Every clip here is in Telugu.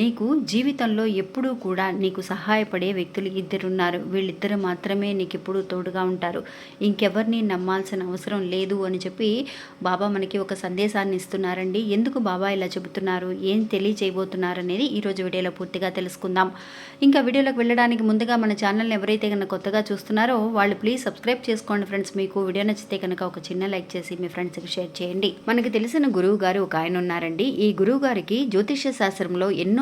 నీకు జీవితంలో ఎప్పుడూ కూడా నీకు సహాయపడే వ్యక్తులు ఇద్దరున్నారు. వీళ్ళిద్దరు మాత్రమే నీకు ఎప్పుడూ తోడుగా ఉంటారు. ఇంకెవరిని నమ్మాల్సిన అవసరం లేదు అని చెప్పి బాబా మనకి ఒక సందేశాన్ని ఇస్తున్నారండి. ఎందుకు బాబా ఇలా చెబుతున్నారు? ఏం తెలియచేయబోతున్నారు అనేది ఈరోజు వీడియోలో పూర్తిగా తెలుసుకుందాం. ఇంకా వీడియోలోకి వెళ్ళడానికి ముందుగా మన ఛానల్ని ఎవరైతే కనుక కొత్తగా చూస్తున్నారో వాళ్ళు ప్లీజ్ సబ్స్క్రైబ్ చేసుకోండి ఫ్రెండ్స్. మీకు వీడియో నచ్చితే కనుక ఒక చిన్న లైక్ చేసి మీ ఫ్రెండ్స్కి షేర్ చేయండి. మనకి తెలిసిన గురువు గారు ఒక ఆయన ఉన్నారండి. ఈ గురువు గారికి జ్యోతిష్య శాస్త్రంలో ఎన్నో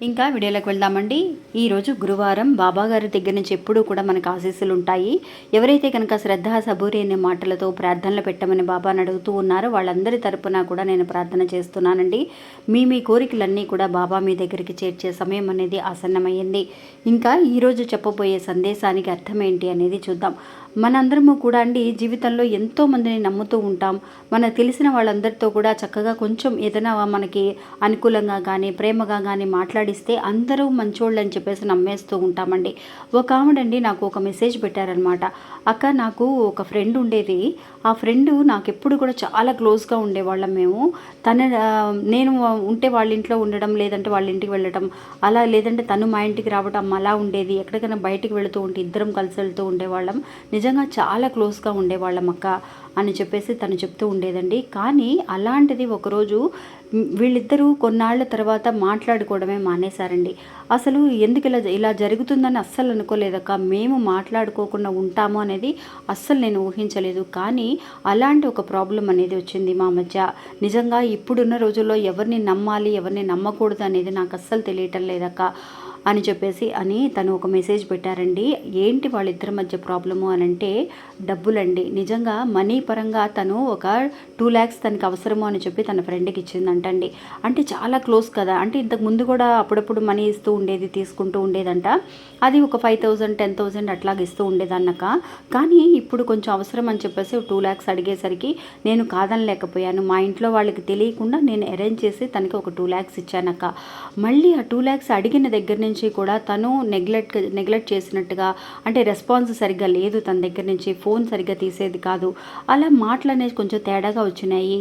ఇంకా వీడియోలోకి వెళ్దామండి. ఈరోజు గురువారం బాబాగారి దగ్గర నుంచి ఎప్పుడూ కూడా మనకు ఆశీస్సులు ఉంటాయి. ఎవరైతే కనుక శ్రద్ధ సబూరి అనే మాటలతో ప్రార్థనలు పెట్టమని బాబాని అడుగుతూ ఉన్నారో వాళ్ళందరి తరపున కూడా నేను ప్రార్థన చేస్తున్నానండి. మీ మీ కోరికలన్నీ కూడా బాబా మీ దగ్గరికి చేర్చే సమయం అనేది ఆసన్నమైంది ఇంకా ఈరోజు చెప్పబోయే సందేశానికి అర్థం ఏంటి అనేది చూద్దాం. మనందరము కూడా అండి జీవితంలో ఎంతో మందిని నమ్ముతూ ఉంటాం. మనకు తెలిసిన వాళ్ళందరితో కూడా చక్కగా కొంచెం ఏదైనా మనకి అనుకూలంగా కానీ ప్రేమగా కానీ మాట్లాడిస్తే అందరూ మంచోళ్ళు అని చెప్పేసి నమ్మేస్తూ ఉంటామండి. ఒక ఆవిడండి నాకు ఒక మెసేజ్ పెట్టారనమాట అక్క నాకు ఒక ఫ్రెండ్ ఉండేది. ఆ ఫ్రెండ్ నాకు ఎప్పుడు కూడా చాలా క్లోజ్గా ఉండేవాళ్ళం మేము. తన నేను ఉంటే వాళ్ళ ఇంట్లో ఉండడం లేదంటే వాళ్ళ ఇంటికి వెళ్ళడం అలా లేదంటే తను మా ఇంటికి రావడం అలా ఉండేది. ఎక్కడికైనా బయటికి వెళుతూ ఉంటే ఇద్దరం కలిసి వెళ్తూ ఉండేవాళ్ళం. నిజంగా చాలా క్లోజ్గా ఉండేవాళ్ళం అక్క. అని చెప్పేసి తను చెప్తూ ఉండేదండి. కానీ అలాంటిది ఒకరోజు వీళ్ళిద్దరూ కొన్నాళ్ళ తర్వాత మాట్లాడుకోవడమే మానేశారండి. అసలు ఎందుకు ఇలా ఇలా జరుగుతుందని అస్సలు అనుకోలేదక్క. మేము మాట్లాడుకోకుండా ఉంటాము అనేది అస్సలు నేను ఊహించలేదు. కానీ అలాంటి ఒక ప్రాబ్లం అనేది వచ్చింది మా మధ్య. నిజంగా ఇప్పుడున్న రోజుల్లో ఎవరిని నమ్మాలి ఎవరిని నమ్మకూడదు అనేది నాకు అస్సలు తెలియటం లేదక్క. అని చెప్పేసి అని తను ఒక మెసేజ్ పెట్టారండి. ఏంటి వాళ్ళిద్దరి మధ్య ప్రాబ్లము అని అంటే డబ్బులండి. నిజంగా మనీ పరంగా తను ఒక టూ ల్యాక్స్ తనకి అవసరము అని చెప్పి తన ఫ్రెండ్కి ఇచ్చిందంటండి. అంటే చాలా క్లోజ్ కదా. అంటే ఇంతకు ముందు కూడా అప్పుడప్పుడు మనీ ఇస్తూ ఉండేది తీసుకుంటూ ఉండేదంట. అది ఒక ఫైవ్ థౌజండ్ టెన్ థౌజండ్ అట్లాగ ఇస్తూ ఉండేదన్నక. కానీ ఇప్పుడు కొంచెం అవసరం అని చెప్పేసి టూ ల్యాక్స్ అడిగేసరికి నేను కాదనలేకపోయాను. మా ఇంట్లో వాళ్ళకి తెలియకుండా నేను అరేంజ్ చేసి తనకి ఒక టూ ల్యాక్స్ ఇచ్చానక్క. మళ్ళీ ఆ టూ ల్యాక్స్ అడిగిన దగ్గర నుంచి నుంచి కూడా తను నెగ్లెక్ట్ నెగ్లెక్ట్ చేసినట్టుగా అంటే రెస్పాన్స్ సరిగ్గా లేదు తన దగ్గర నుంచి ఫోన్ సరిగ్గా తీసేది కాదు. అలా మాటలు అనేది కొంచెం తేడాగా వచ్చినాయి.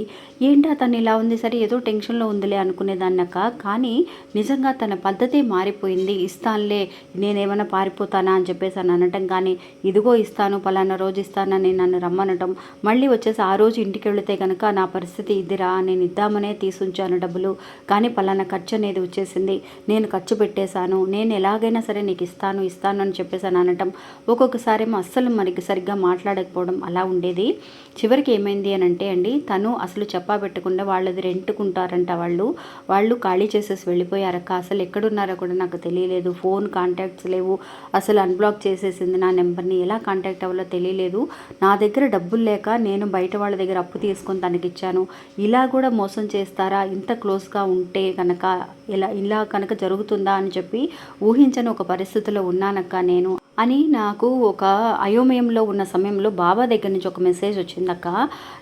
ఏంటా తను ఇలా ఉంది? సరే ఏదో టెన్షన్లో ఉందిలే అనుకునేదాన్నక కానీ నిజంగా తన పద్ధతి మారిపోయింది. ఇస్తానులే నేనేమైనా పారిపోతానా అని చెప్పేసి అని అనటం కానీ ఇదిగో ఇస్తాను పలానా రోజు ఇస్తానని నన్ను రమ్మనటం మళ్ళీ వచ్చేసి ఆ రోజు ఇంటికి వెళితే కనుక నా పరిస్థితి ఇదిరా నేను ఇద్దామనే తీసుంచాను డబ్బులు. కానీ పలానా ఖర్చు అనేది వచ్చేసింది. నేను ఖర్చు పెట్టేశాను. నేను ఎలాగైనా సరే నీకు ఇస్తాను ఇస్తాను అని చెప్పేసి అని అనటం ఒక్కొక్కసారి ఏమో అస్సలు మనకి సరిగ్గా మాట్లాడకపోవడం అలా ఉండేది. చివరికి ఏమైంది అని అంటే అండి తను అసలు చెప్పా పెట్టకుండా వాళ్ళది రెంట్కుంటారంట వాళ్ళు. వాళ్ళు ఖాళీ చేసేసి వెళ్ళిపోయారక్క అసలు ఎక్కడున్నారో కూడా నాకు తెలియలేదు. ఫోన్ కాంటాక్ట్స్ లేవు. అసలు అన్బ్లాక్ చేసేసింది నా నెంబర్ని. ఎలా కాంటాక్ట్ అవ్వాలో తెలియలేదు. నా దగ్గర డబ్బులు లేక నేను బయట వాళ్ళ దగ్గర అప్పు తీసుకొని తనకి ఇచ్చాను ఇలా కూడా మోసం చేస్తారా? ఇంత క్లోజ్గా ఉంటే కనుక ఇలా ఇలా కనుక జరుగుతుందా అని చెప్పి ఊహించని ఒక పరిస్థితిలో ఉన్నానక్క నేను. అని నాకు ఒక అయోమయంలో ఉన్న సమయంలో బాబా దగ్గర నుంచి ఒక మెసేజ్ వచ్చిందక్క.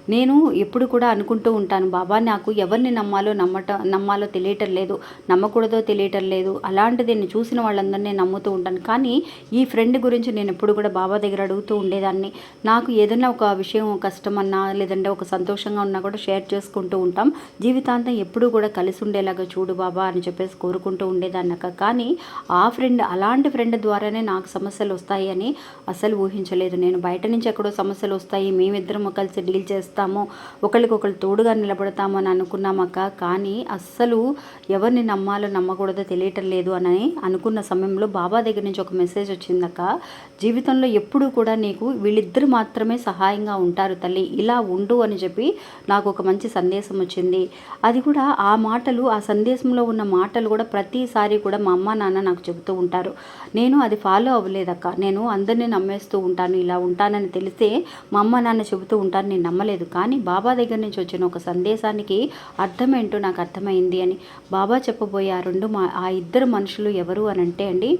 నేను ఎప్పుడు కూడా అనుకుంటూ ఉంటాను బాబా నాకు ఎవరిని నమ్మాలో నమ్మట నమ్మాలో తెలియటం లేదు నమ్మకూడదో తెలియటం లేదు. అలాంటిది నేను చూసిన వాళ్ళందరినీ నమ్ముతూ ఉంటాను. కానీ ఈ ఫ్రెండ్ గురించి నేను ఎప్పుడు కూడా బాబా దగ్గర అడుగుతూ ఉండేదాన్ని. నాకు ఏదైనా ఒక విషయం కష్టం అన్నా లేదంటే ఒక సంతోషంగా ఉన్నా కూడా షేర్ చేసుకుంటూ ఉంటాం. జీవితాంతం ఎప్పుడూ కూడా కలిసి ఉండేలాగా చూడు బాబా అని చెప్పేసి కోరుకుంటూ ఉండేదాన్నక్క కానీ ఆ ఫ్రెండ్ అలాంటి ఫ్రెండ్ ద్వారానే నాకు సమస్య సమస్యలు వస్తాయి అని అసలు ఊహించలేదు. నేను బయట నుంచి ఎక్కడో సమస్యలు వస్తాయి మేమిద్దరం కలిసి డీల్ చేస్తాము. ఒకరికొకరు తోడుగా నిలబడతాము అని అనుకున్నామక్క కానీ అస్సలు ఎవరిని నమ్మాలో నమ్మకూడదో తెలియటం లేదు అని అనుకున్న సమయంలో బాబా దగ్గర నుంచి ఒక మెసేజ్ వచ్చిందక్క జీవితంలో ఎప్పుడూ కూడా నీకు వీళ్ళిద్దరు మాత్రమే సహాయంగా ఉంటారు తల్లి. ఇలా ఉండు అని చెప్పి నాకు ఒక మంచి సందేశం వచ్చింది. అది కూడా ఆ మాటలు ఆ సందేశంలో ఉన్న మాటలు కూడా ప్రతిసారి కూడా మా అమ్మ నాన్న నాకు చెబుతూ ఉంటారు. నేను అది ఫాలో అవ్వలేదు అవ్వలేదక్క నేను అందరినీ నమ్మేస్తూ ఉంటాను ఇలా ఉంటానని తెలిస్తే మా అమ్మ నాన్న చెబుతూ ఉంటాను నేను నమ్మలేదు. కానీ బాబా దగ్గర నుంచి వచ్చిన ఒక సందేశానికి అర్థం ఏంటో నాకు అర్థమైంది అని. బాబా చెప్పబోయే ఆ రెండు మా ఆ ఇద్దరు మనుషులు ఎవరు అని అంటే అండి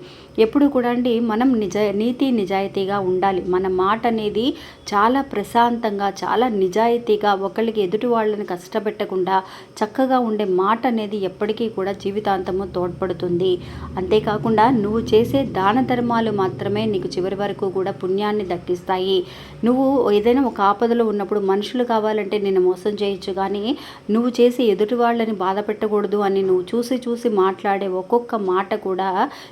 ఎప్పుడు కూడా అండి మనం నిజ నీతి నిజాయితీగా ఉండాలి. మన మాట అనేది చాలా ప్రశాంతంగా చాలా నిజాయితీగా ఒకళ్ళకి ఎదుటి వాళ్ళని కష్టపెట్టకుండా చక్కగా ఉండే మాట అనేది ఎప్పటికీ కూడా జీవితాంతము తోడ్పడుతుంది. అంతేకాకుండా నువ్వు చేసే దాన ధర్మాలు మాత్రమే నీకు చివరి వరకు కూడా పుణ్యాన్ని దక్కిస్తాయి. నువ్వు ఏదైనా ఒక ఆపదలో ఉన్నప్పుడు మనుషులు కావాలంటే నేను మోసం చేయొచ్చు కానీ నువ్వు చేసి ఎదుటి వాళ్ళని బాధ పెట్టకూడదు అని నువ్వు చూసి చూసి మాట్లాడే ఒక్కొక్క మాట కూడా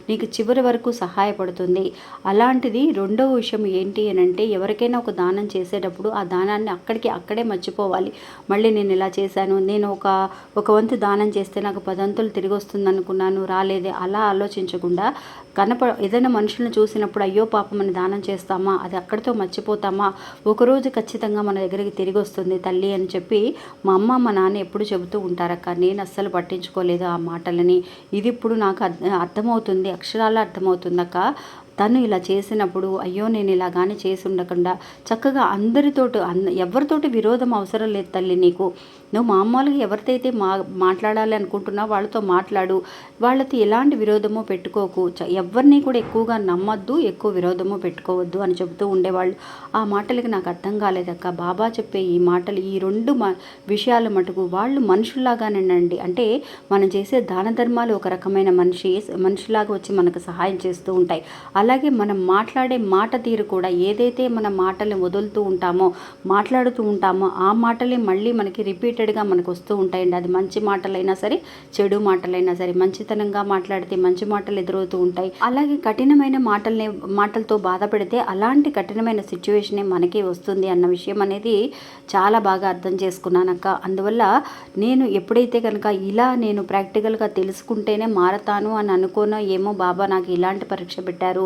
నీకు చివరి వరకు సహాయపడుతుంది. అలాంటిది రెండవ విషయం ఏంటి అని అంటే ఎవరికైనా ఒక దానం చేసేటప్పుడు ఆ దానాన్ని అక్కడికి అక్కడే మర్చిపోవాలి. మళ్ళీ నేను ఇలా చేశాను నేను ఒక ఒక వంతు దానం చేస్తే నాకు పదంతులు తిరిగి వస్తుంది అనుకున్నాను రాలేదే అలా ఆలోచించకుండా కనప ఏదైనా మనుషులను చూసి వచ్చినప్పుడు అయ్యో పాపం అని దానం చేస్తామా? అది అక్కడితో మర్చిపోతామా? ఒకరోజు ఖచ్చితంగా మన దగ్గరికి తిరిగి వస్తుంది తల్లి అని చెప్పి మా అమ్మ మా నాన్న ఎప్పుడు చెబుతూ ఉంటారక్క నేను అస్సలు పట్టించుకోలేదు ఆ మాటలని. ఇది ఇప్పుడు నాకు అర్థమవుతుంది అక్షరాల అర్థమవుతుందక్క. తను ఇలా చేసినప్పుడు అయ్యో నేను ఇలా కానీ చేసి ఉండకుండా చక్కగా అందరితోటి అంద ఎవరితోటి విరోధం అవసరం లేదు తల్లి నీకు. నువ్వు మామూలుగా ఎవరితైతే మా మాట్లాడాలి అనుకుంటున్నావు వాళ్ళతో మాట్లాడు. వాళ్ళతో ఎలాంటి విరోధమో పెట్టుకోకు. ఎవరిని కూడా ఎక్కువగా నమ్మద్దు ఎక్కువ విరోధమో పెట్టుకోవద్దు అని చెబుతూ ఉండేవాళ్ళు. ఆ మాటలకి నాకు అర్థం కాలేదక్క బాబా చెప్పే ఈ మాటలు ఈ రెండు మా విషయాల మటుకు వాళ్ళు మనుషుల్లాగానేనండి. అంటే మనం చేసే దాన ధర్మాలు ఒక రకమైన మనిషి మనిషిలాగా వచ్చి మనకు సహాయం చేస్తూ ఉంటాయి. అలా అలాగే మనం మాట్లాడే మాట తీరు కూడా ఏదైతే మన మాటల్ని వదులుతూ ఉంటామో మాట్లాడుతూ ఉంటామో ఆ మాటలే మళ్ళీ మనకి రిపీటెడ్గా మనకు వస్తూ ఉంటాయండి. అది మంచి మాటలైనా సరే చెడు మాటలైనా సరే మంచితనంగా మాట్లాడితే మంచి మాటలు ఎదురవుతూ ఉంటాయి. అలాగే కఠినమైన మాటల్ని మాటలతో బాధ పెడితే అలాంటి కఠినమైన సిచ్యువేషనే మనకి వస్తుంది అన్న విషయం అనేది చాలా బాగా అర్థం చేసుకున్నానక్క అందువల్ల నేను ఎప్పుడైతే కనుక ఇలా నేను ప్రాక్టికల్గా తెలుసుకుంటేనే మారతాను అని అనుకోనో ఏమో బాబా నాకు ఇలాంటి పరీక్ష పెట్టారు.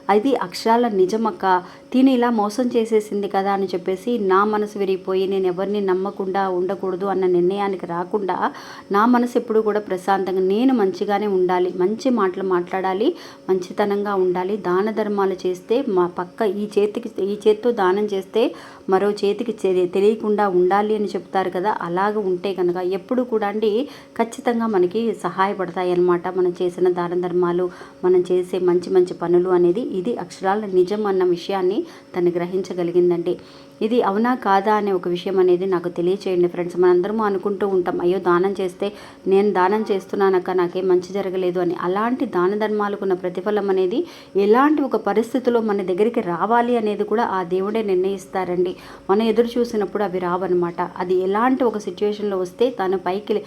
అది అక్షరాల నిజమక్క తిని ఇలా మోసం చేసేసింది కదా అని చెప్పేసి నా మనసు విరిగిపోయి నేను ఎవరిని నమ్మకుండా ఉండకూడదు అన్న నిర్ణయానికి రాకుండా నా మనసు ఎప్పుడు కూడా ప్రశాంతంగా నేను మంచిగానే ఉండాలి మంచి మాటలు మాట్లాడాలి మంచితనంగా ఉండాలి దాన ధర్మాలు చేస్తే మా పక్క ఈ చేతికి ఈ చేత్తో దానం చేస్తే మరో చేతికి తెలియకుండా ఉండాలి అని చెప్తారు కదా అలాగ ఉంటే కనుక ఎప్పుడు కూడా అండి ఖచ్చితంగా మనకి సహాయపడతాయి అన్నమాట మనం చేసిన దాన ధర్మాలు మనం చేసే మంచి మంచి పనులు అనేది ఇది అక్షరాల నిజం అన్న విషయాన్ని తను గ్రహించగలిగిందండి. ఇది అవునా కాదా అనే ఒక విషయం అనేది నాకు తెలియచేయండి ఫ్రెండ్స్. మనందరము అనుకుంటూ ఉంటాం అయ్యో దానం చేస్తే నేను దానం చేస్తున్నానక్క నాకేం మంచి జరగలేదు అని. అలాంటి దాన ధర్మాలకు ఉన్న ప్రతిఫలం అనేది ఎలాంటి ఒక పరిస్థితిలో మన దగ్గరికి రావాలి అనేది కూడా ఆ దేవుడే నిర్ణయిస్తారండి. మనం ఎదురు చూసినప్పుడు అవి రావన్నమాట. అది ఎలాంటి ఒక సిచ్యువేషన్లో వస్తే తను పైకి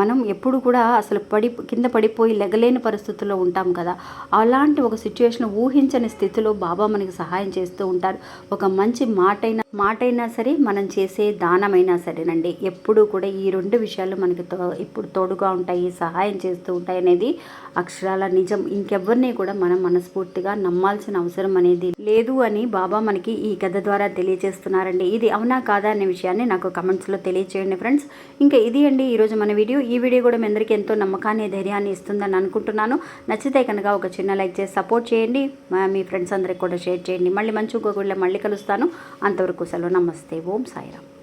మనం ఎప్పుడు కూడా అసలు పడి కింద పడిపోయి లెగలేని పరిస్థితుల్లో ఉంటాం కదా. అలాంటి ఒక సిచ్యువేషన్ ఊహించని స్థితిలో బాబా మనకి సహాయం చేస్తూ ఉంటారు. ఒక మంచి మాటైనా మాటైనా సరే మనం చేసే దానమైనా సరేనండి. ఎప్పుడూ కూడా ఈ రెండు విషయాలు మనకి తో ఇప్పుడు తోడుగా ఉంటాయి సహాయం చేస్తూ ఉంటాయి అనేది అక్షరాల నిజం. ఇంకెవ్వరిని కూడా మనం మనస్ఫూర్తిగా నమ్మాల్సిన అవసరం అనేది లేదు అని బాబా మనకి ఈ కథ ద్వారా తెలియజేస్తున్నారండి. ఇది అవునా కాదా అనే విషయాన్ని నాకు కమెంట్స్లో తెలియచేయండి ఫ్రెండ్స్ ఇంకా ఇది అండి ఈరోజు మన వీడియో. ఈ వీడియో కూడా మీ అందరికీ ఎంతో నమ్మకాన్ని ధైర్యాన్ని ఇస్తుందని అనుకుంటున్నాను. నచ్చితే కనుక ఒక చిన్న లైక్ చేసి సపోర్ట్ చేయండి. మీ ఫ్రెండ్స్ అందరికి కూడా షేర్ చేయండి. మళ్ళీ మంచి ఇంకొక మళ్ళీ కలుస్తాను. అంతవరకు సెలవు. నమస్తే. ఓం సాయిరామ్.